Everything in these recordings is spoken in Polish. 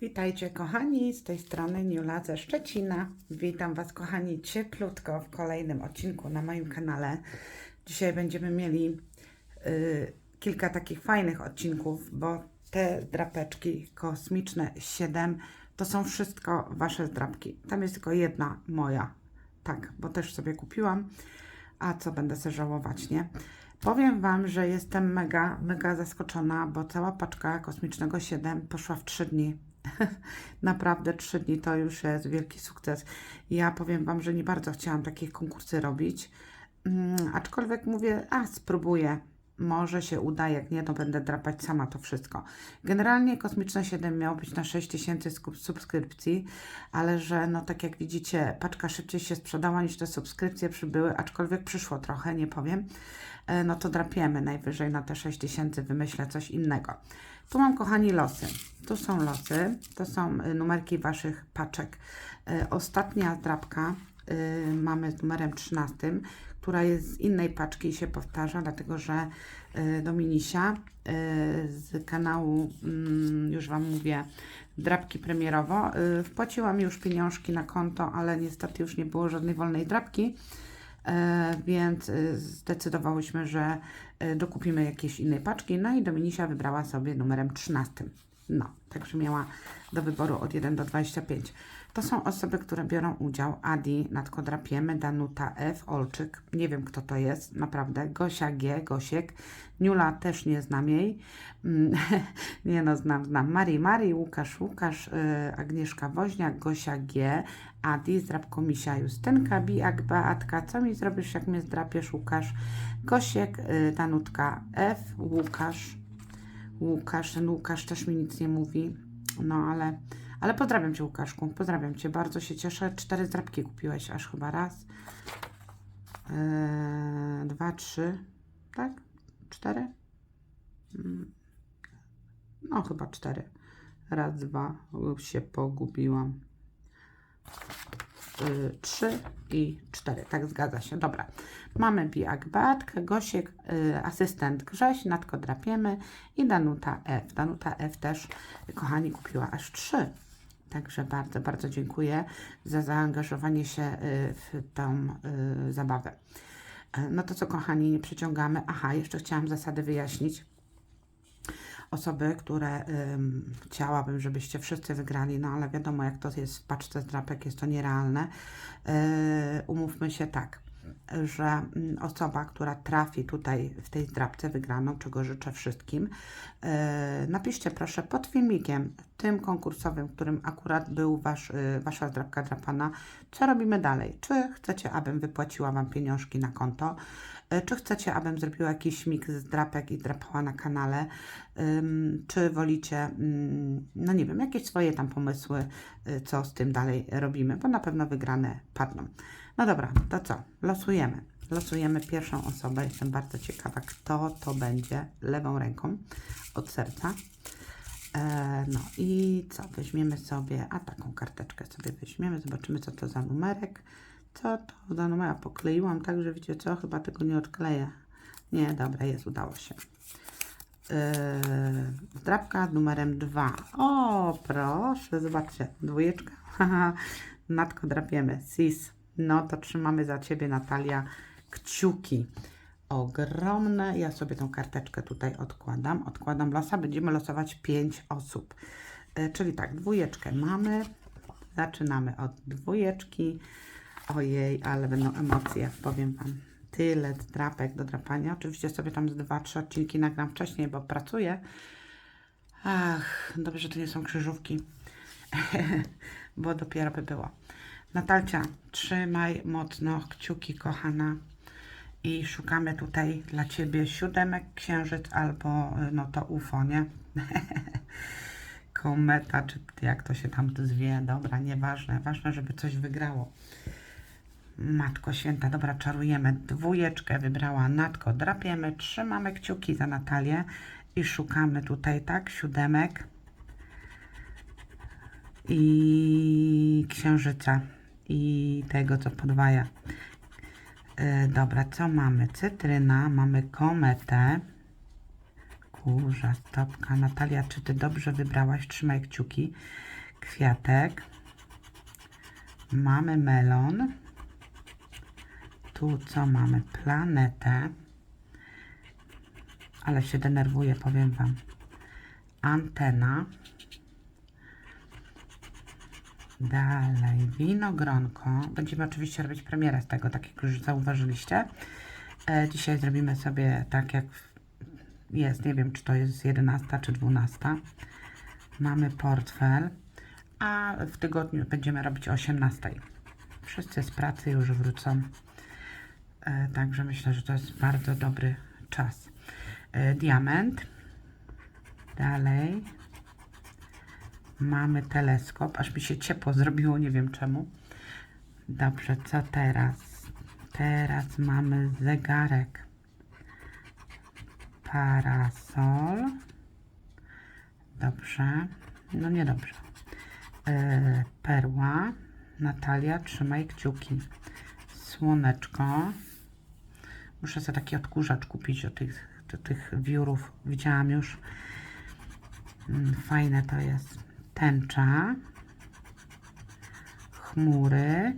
Witajcie kochani, z tej strony Niula ze Szczecina. Witam Was kochani cieplutko w kolejnym odcinku na moim kanale. Dzisiaj będziemy mieli y, kilka takich fajnych odcinków, bo te drapeczki kosmiczne 7 to są wszystko Wasze zdrapki. Tam jest tylko jedna moja, tak, bo też sobie kupiłam, a co będę sobie żałować, nie? Powiem Wam, że jestem mega, mega zaskoczona, bo cała paczka kosmicznego 7 poszła w 3 dni. Naprawdę 3 dni to już jest wielki sukces. Ja powiem Wam, że nie bardzo chciałam takich konkursy robić, mm, aczkolwiek mówię, a spróbuję. Może się uda, jak nie, to będę drapać sama to wszystko. Generalnie Kosmiczne 7 miało być na 6000 skup- subskrypcji, ale że, no tak jak widzicie, paczka szybciej się sprzedała niż te subskrypcje przybyły, aczkolwiek przyszło trochę, nie powiem. E, No to drapiemy najwyżej na te 6000, wymyślę coś innego. Tu mam, kochani, losy. Tu są losy, to są y, numerki Waszych paczek. E, Ostatnia drapka y, mamy z numerem 13, która jest z innej paczki i się powtarza, dlatego że y, Dominisia y, z kanału, mm, już Wam mówię, drapki premierowo, y, wpłaciła mi już pieniążki na konto, ale niestety już nie było żadnej wolnej drapki. E, więc y, zdecydowałyśmy, że y, dokupimy jakieś innej paczki. No i Dominisia wybrała sobie numerem 13. No, także miała do wyboru od 1 do 25. To są osoby, które biorą udział. Adi, Natko Drapiemy, Danuta F, Olczyk, nie wiem kto to jest, naprawdę, Gosia G, Gosiek, Niula też nie znam jej, Mm, nie no, znam, znam, Marii, Marii, Łukasz, Łukasz, y, Agnieszka Woźniak, Gosia G, Adi, Zdrabko Misia, Justynka, Bijak, Beatka, co mi zrobisz, jak mnie zdrapiesz, Łukasz, Gosiek, y, Danutka F, Łukasz, Łukasz, ten Łukasz też mi nic nie mówi, no ale, ale pozdrawiam Cię Łukaszku, pozdrawiam Cię, bardzo się cieszę, cztery zdrabki kupiłeś aż chyba raz, Eee, dwa, trzy, tak? Cztery? Mm, No chyba cztery. Raz, dwa, się pogubiłam. Y, trzy i cztery, tak zgadza się. Dobra. Mamy Bijak Beatkę, Gosiek, y, asystent Grześ, Natko Drapiemy i Danuta F. Danuta F też, kochani, kupiła aż trzy. Także bardzo, bardzo dziękuję za zaangażowanie się y, w tą y, zabawę. No to co, kochani, nie przyciągamy. Aha, jeszcze chciałam zasady wyjaśnić osoby, które ym, chciałabym, żebyście wszyscy wygrali, no ale wiadomo, jak to jest w paczce zdrapek, jest to nierealne. Yy, umówmy się tak, że mm, osoba, która trafi tutaj w tej zdrapce wygraną, czego życzę wszystkim, yy, napiszcie proszę pod filmikiem, tym konkursowym, w którym akurat był wasz, yy, wasza zdrapka drapana, co robimy dalej. Czy chcecie, abym wypłaciła Wam pieniążki na konto? E, Czy chcecie, abym zrobiła jakiś miks z drapek i drapała na kanale? Czy wolicie, mm, no nie wiem, jakieś swoje tam pomysły, y, co z tym dalej robimy, bo na pewno wygrane padną. No dobra, to co? Losujemy. Losujemy pierwszą osobę. Jestem bardzo ciekawa, kto to będzie lewą ręką od serca. E, no i co? Weźmiemy sobie, a taką karteczkę sobie weźmiemy, zobaczymy, co to za numerek. Co to za numera? Pokleiłam tak, że wiecie co? Chyba tego nie odkleję. Nie, dobra, jest, udało się. Yy, numerem 2. O, proszę, zobaczcie, dwójeczka. Natko drapiemy. Sis. No to trzymamy za Ciebie, Natalia, kciuki. Ogromne. Ja sobie tą karteczkę tutaj odkładam. Odkładam losa. Będziemy losować 5 osób. Yy, czyli tak, dwójeczkę mamy. Zaczynamy od dwójeczki. Ojej, ale będą emocje, powiem Wam. Tyle drapek do drapania. Oczywiście sobie tam z dwa, trzy odcinki nagram wcześniej, bo pracuję. Ach, dobrze, że to nie są krzyżówki, bo dopiero by było. Natalcia, trzymaj mocno kciuki, kochana. I szukamy tutaj dla Ciebie siódemek, księżyc albo y, no to UFO, nie? Kometa, czy jak to się tam zwie. Dobra, nieważne. Ważne, żeby coś wygrało. Matko Święta, dobra, czarujemy. Dwójeczkę wybrała Natko. Drapiemy, trzymamy kciuki za Natalię i szukamy tutaj, tak, siódemek i księżyca i tego, co podwaja. E, dobra, co mamy? Cytryna, mamy kometę, kurza, stopka. Natalia, czy ty dobrze wybrałaś? Trzymaj kciuki. Kwiatek. Mamy melon. Tu co mamy? Planetę. Ale się denerwuję, powiem Wam. Antena. Dalej, winogronko. Będziemy oczywiście robić premierę z tego, tak jak już zauważyliście. E, dzisiaj zrobimy sobie tak, jak jest. Nie wiem, czy to jest 11 czy 12. Mamy portfel, a w tygodniu będziemy robić o 18. Wszyscy z pracy już wrócą. E, także myślę, że to jest bardzo dobry czas. E, diament. Dalej. Mamy teleskop. Aż mi się ciepło zrobiło, nie wiem czemu. Dobrze, co teraz? Teraz mamy zegarek. Parasol. Dobrze. No niedobrze. E, perła. Natalia, trzymaj kciuki. Słoneczko. Muszę sobie taki odkurzacz kupić do tych, do tych wiórów. Widziałam już. Mm, Fajne to jest. Tęcza. Chmury.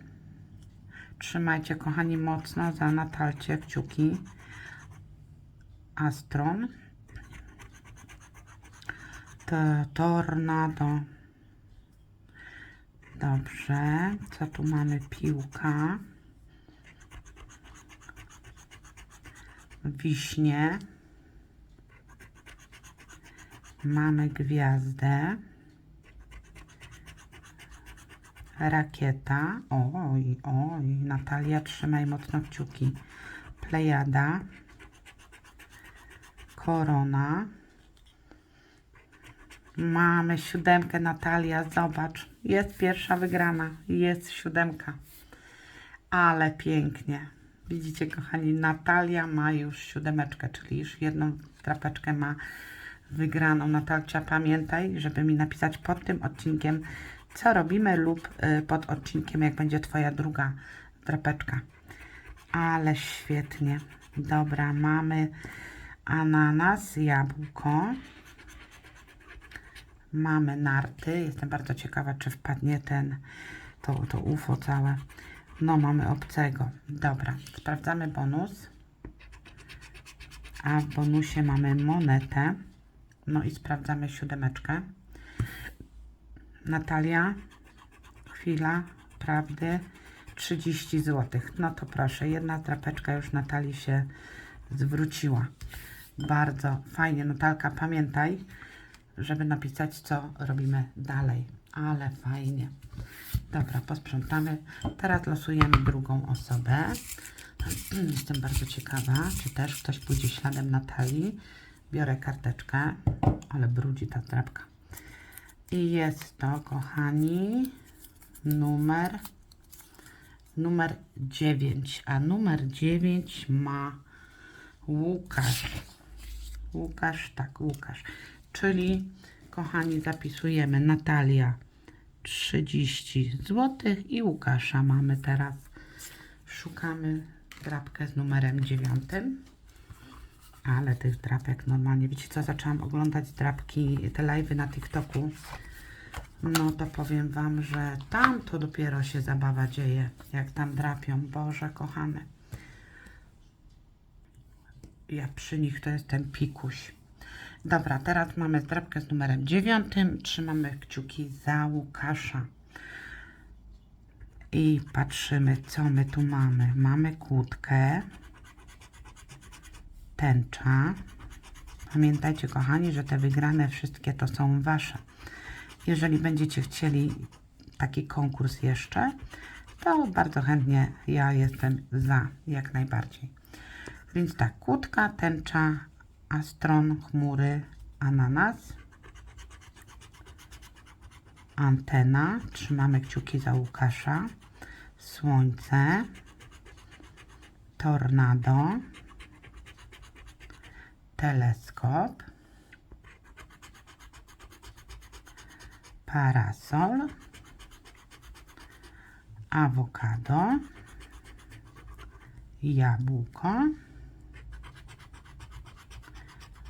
Trzymajcie, kochani, mocno za Natalcie kciuki. Astron. To tornado. Dobrze. Co tu mamy? Piłka. Wiśnie. Mamy gwiazdę. Rakieta. Oj, oj. Natalia, trzymaj mocno kciuki. Plejada. Korona. Mamy siódemkę, Natalia, zobacz. Jest pierwsza wygrana. Jest siódemka. Ale pięknie. Widzicie, kochani, Natalia ma już siódemeczkę, czyli już jedną drapeczkę ma wygraną. Natalcia, pamiętaj, żeby mi napisać pod tym odcinkiem, co robimy lub y, pod odcinkiem, jak będzie Twoja druga drapeczka. Ale świetnie. Dobra, mamy ananas, jabłko. Mamy narty. Jestem bardzo ciekawa, czy wpadnie ten, to, to UFO całe. No, mamy obcego. Dobra, sprawdzamy bonus. A w bonusie mamy monetę. No i sprawdzamy siódemeczkę. Natalia, chwila prawdy, 30 zł. No to proszę, jedna drapeczka już Natalii się zwróciła. Bardzo fajnie, Natalka, pamiętaj, żeby napisać, co robimy dalej. Ale fajnie. Dobra, posprzątamy. Teraz losujemy drugą osobę. Jestem bardzo ciekawa, czy też ktoś pójdzie śladem Natalii. Biorę karteczkę, ale brudzi ta drapka. I jest to, kochani, numer numer 9, a numer 9 ma Łukasz. Łukasz, tak, Łukasz. Czyli, kochani, zapisujemy Natalia 30 zł i Łukasza mamy teraz. Szukamy drapkę z numerem 9. Ale tych drapek normalnie, wiecie co, zaczęłam oglądać drapki, te live'y na TikToku. No to powiem Wam, że tam to dopiero się zabawa dzieje, jak tam drapią. Boże kochane. Ja przy nich to jestem pikuś. Dobra, teraz mamy drapkę z numerem 9. Trzymamy kciuki za Łukasza. I patrzymy, co my tu mamy. Mamy kłódkę tęcza. Pamiętajcie, kochani, że te wygrane wszystkie to są Wasze. Jeżeli będziecie chcieli taki konkurs jeszcze, to bardzo chętnie ja jestem za, jak najbardziej. Więc tak, kłódka, tęcza, astron, chmury, ananas, antena, trzymamy kciuki za Łukasza, słońce, tornado, teleskop, parasol, awokado, jabłko,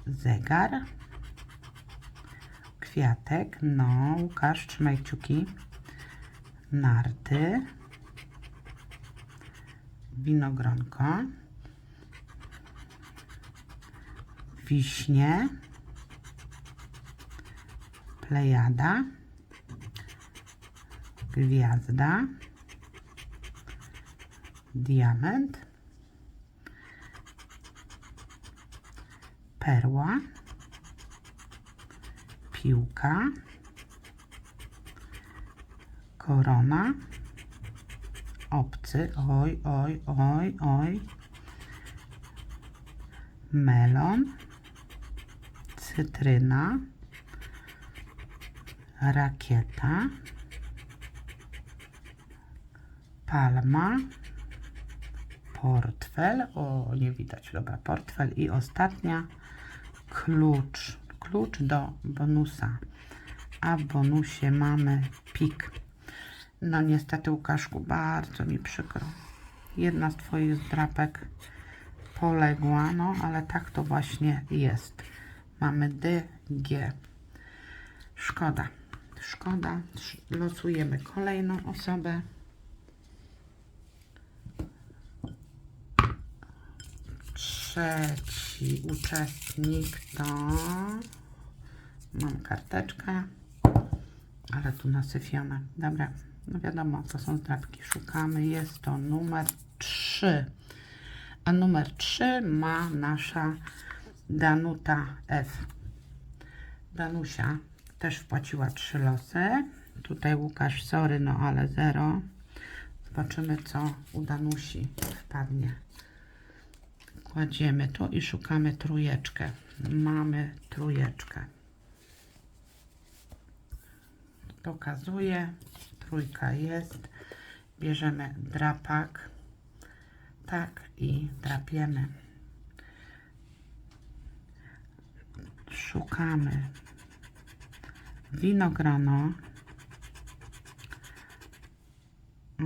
zegar, kwiatek, no, Łukasz, trzymaj kciuki, narty, winogronko, wiśnie, plejada, gwiazda, diament, perła, piłka, korona, obcy, oj, oj, oj, oj, melon, cytryna, rakieta, palma, portfel, o nie widać, dobra, portfel i ostatnia klucz, klucz do bonusa, a w bonusie mamy pik. No niestety Łukaszku, bardzo mi przykro. Jedna z Twoich zdrapek poległa, no ale tak to właśnie jest. Mamy D, G. Szkoda, szkoda. Sz- Losujemy kolejną osobę. Trzeci uczestnik to... Mam karteczkę, ale tu nasyfione. Dobra, no wiadomo, to są zdrapki. Szukamy. Jest to numer 3. A numer 3 ma nasza Danuta F. Danusia też wpłaciła trzy losy. Tutaj Łukasz, sorry, no ale zero. Zobaczymy, co u Danusi wpadnie. Kładziemy tu i szukamy trójeczkę. Mamy trójeczkę. Pokazuję. Trójka jest. Bierzemy drapak. Tak i drapiemy. Szukamy winogrona,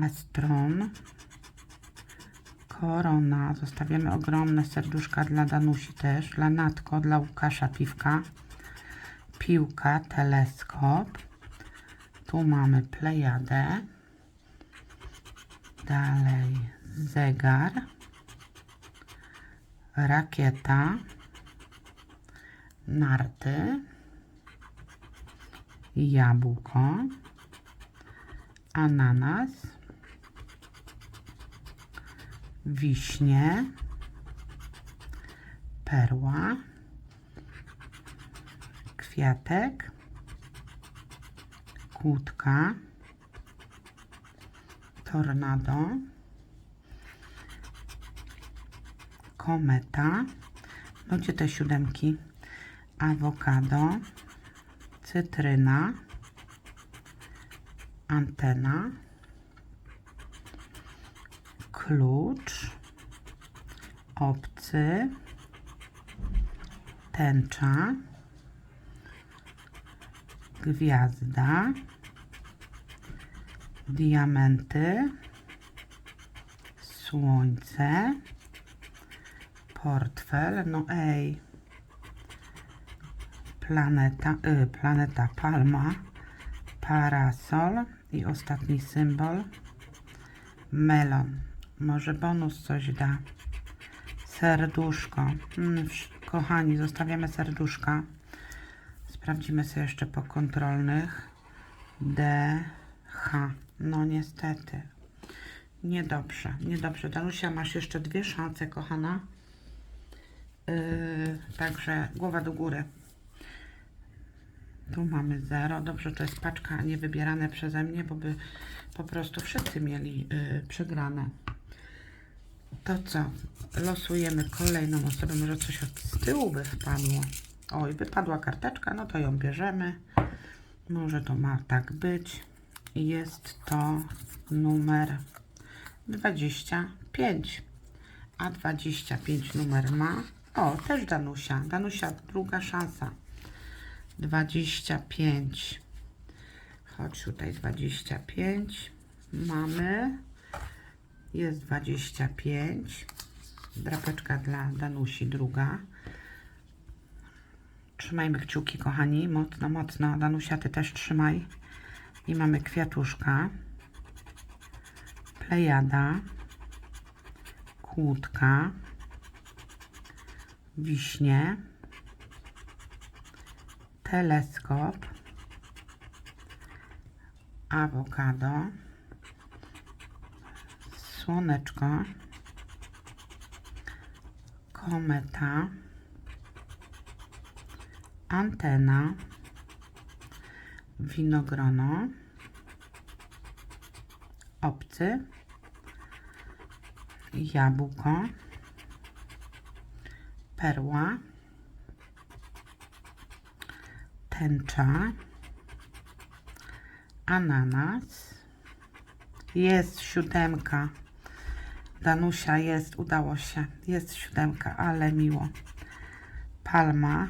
astron, korona. Zostawiamy ogromne serduszka dla Danusi też, dla Natko, dla Łukasza Piwka, piłka, teleskop. Tu mamy plejadę. Dalej zegar, rakieta, narty, jabłko, ananas, wiśnie, perła, kwiatek, kłódka, tornado, kometa, no gdzie te siódemki, awokado, cytryna, antena, klucz, obcy, tęcza, gwiazda, diamenty, słońce, portfel, no ej, planeta, y, planeta palma, parasol i ostatni symbol, melon. Może bonus coś da. Serduszko. Mm, kochani, zostawiamy serduszka. Sprawdzimy sobie jeszcze po kontrolnych. D, H. No niestety. Niedobrze, niedobrze. Danusia, masz jeszcze dwie szanse, kochana. Yy, także głowa do góry. Tu mamy 0. Dobrze, to jest paczka nie wybierane przeze mnie, bo by po prostu wszyscy mieli yy, przegrane. To co? Losujemy kolejną osobę. Może coś od z tyłu by wpadło. Oj, wypadła karteczka, no to ją bierzemy. Może to ma tak być. Jest to numer 25. A 25 numer ma. O, też Danusia. Danusia, druga szansa. 25. Chodź tutaj 25. Mamy. Jest 25. Drapeczka dla Danusi, druga. Trzymajmy kciuki, kochani. Mocno, mocno. Danusia, ty też trzymaj. I mamy kwiatuszka. Plejada. Kłódka. Wiśnie. Teleskop. Awokado. Słoneczko. Kometa. Antena. Winogrono. Obcy. Jabłko. Perła. Tęcza. Ananas. Jest siódemka. Danusia jest, udało się. Jest siódemka, ale miło. Palma.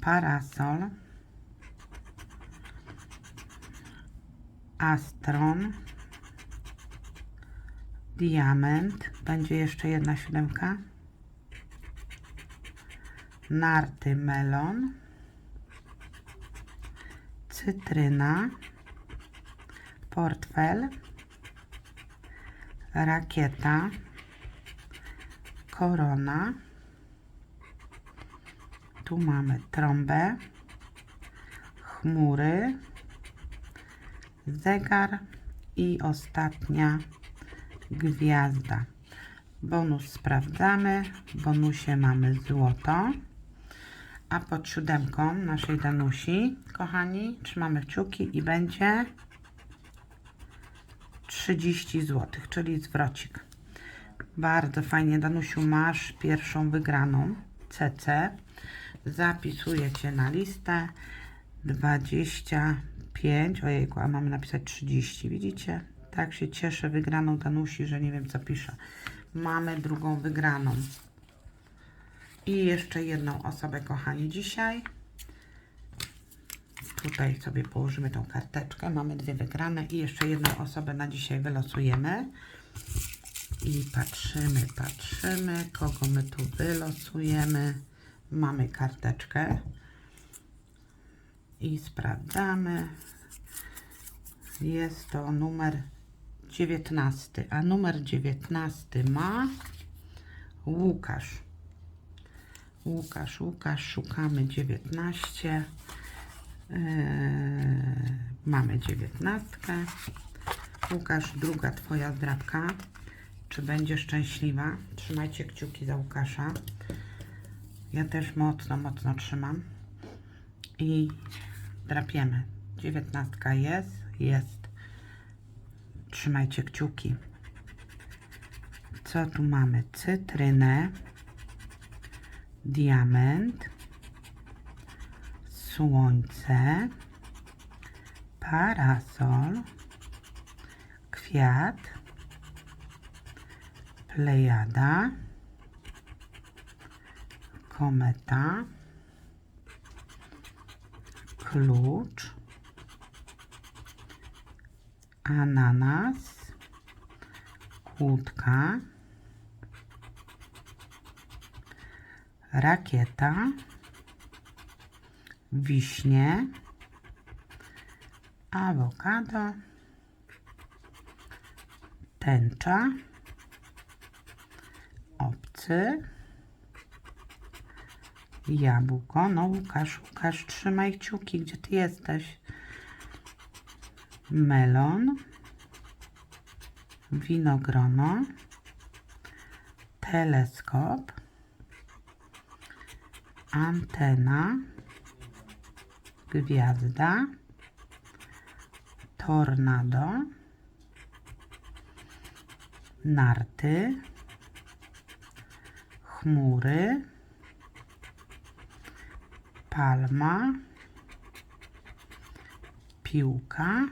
Parasol. Astron. Diament. Będzie jeszcze jedna siódemka. Narty melon. Cytryna. Portfel. Rakieta. Korona. Tu mamy trąbę. Chmury. Zegar. I ostatnia gwiazda. Bonus sprawdzamy. W bonusie mamy złoto. A pod siódemką naszej Danusi, kochani, trzymamy kciuki i będzie 30 zł, czyli zwrocik. Bardzo fajnie, Danusiu, masz pierwszą wygraną CC. Zapisuję Cię na listę 25. Ojejku, a mamy napisać 30, widzicie? Tak się cieszę wygraną Danusi, że nie wiem co pisze. Mamy drugą wygraną. I jeszcze jedną osobę, kochani, dzisiaj. Tutaj sobie położymy tą karteczkę. Mamy dwie wygrane i jeszcze jedną osobę na dzisiaj wylosujemy. I patrzymy, patrzymy, kogo my tu wylosujemy. Mamy karteczkę. I sprawdzamy. Jest to numer 19, a numer 19 ma Łukasz. Łukasz, Łukasz, szukamy 19. Yy, mamy 19. Łukasz, druga Twoja zdrabka. Czy będzie szczęśliwa? Trzymajcie kciuki za Łukasza. Ja też mocno, mocno trzymam. I drapiemy. 19 jest, jest. Trzymajcie kciuki. Co tu mamy? Cytrynę diament, słońce, parasol, kwiat, plejada, kometa, klucz, ananas, kłódka, rakieta, wiśnie, awokado, tęcza, obcy, jabłko. No Łukasz, Łukasz, trzymaj kciuki, gdzie ty jesteś? Melon, winogrono, teleskop, antena, gwiazda, tornado, narty, chmury, palma, piłka,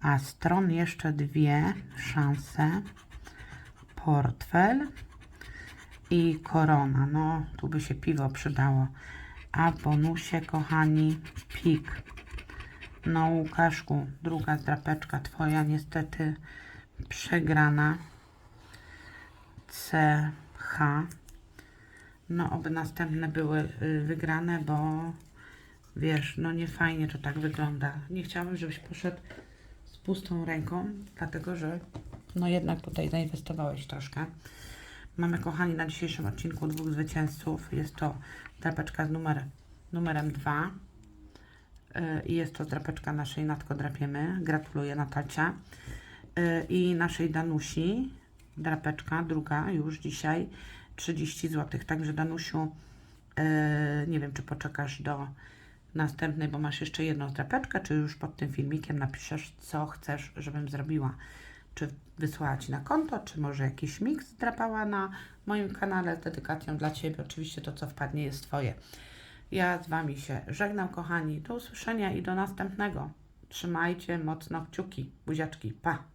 astron, jeszcze dwie szanse, portfel, i korona. No, tu by się piwo przydało. A w bonusie, kochani, pik. No, Łukaszku, druga drapeczka twoja niestety przegrana. CH. No, oby następne były y, wygrane, bo wiesz, no nie fajnie to tak wygląda. Nie chciałabym, żebyś poszedł z pustą ręką, dlatego że no jednak tutaj zainwestowałeś troszkę. Mamy, kochani, na dzisiejszym odcinku dwóch zwycięzców. Jest to drapeczka z numer, numerem 2 i jest to drapeczka naszej Natko Drapiemy. Gratuluję Natalcia. Y, I naszej Danusi, drapeczka druga już dzisiaj 30 zł. Także Danusiu, y, nie wiem czy poczekasz do następnej, bo masz jeszcze jedną drapeczkę, czy już pod tym filmikiem napiszesz, co chcesz, żebym zrobiła. Czy wysłała Ci na konto, czy może jakiś miks drapała na moim kanale z dedykacją dla Ciebie. Oczywiście to, co wpadnie, jest Twoje. Ja z Wami się żegnam, kochani. Do usłyszenia i do następnego. Trzymajcie mocno kciuki, buziaczki. Pa!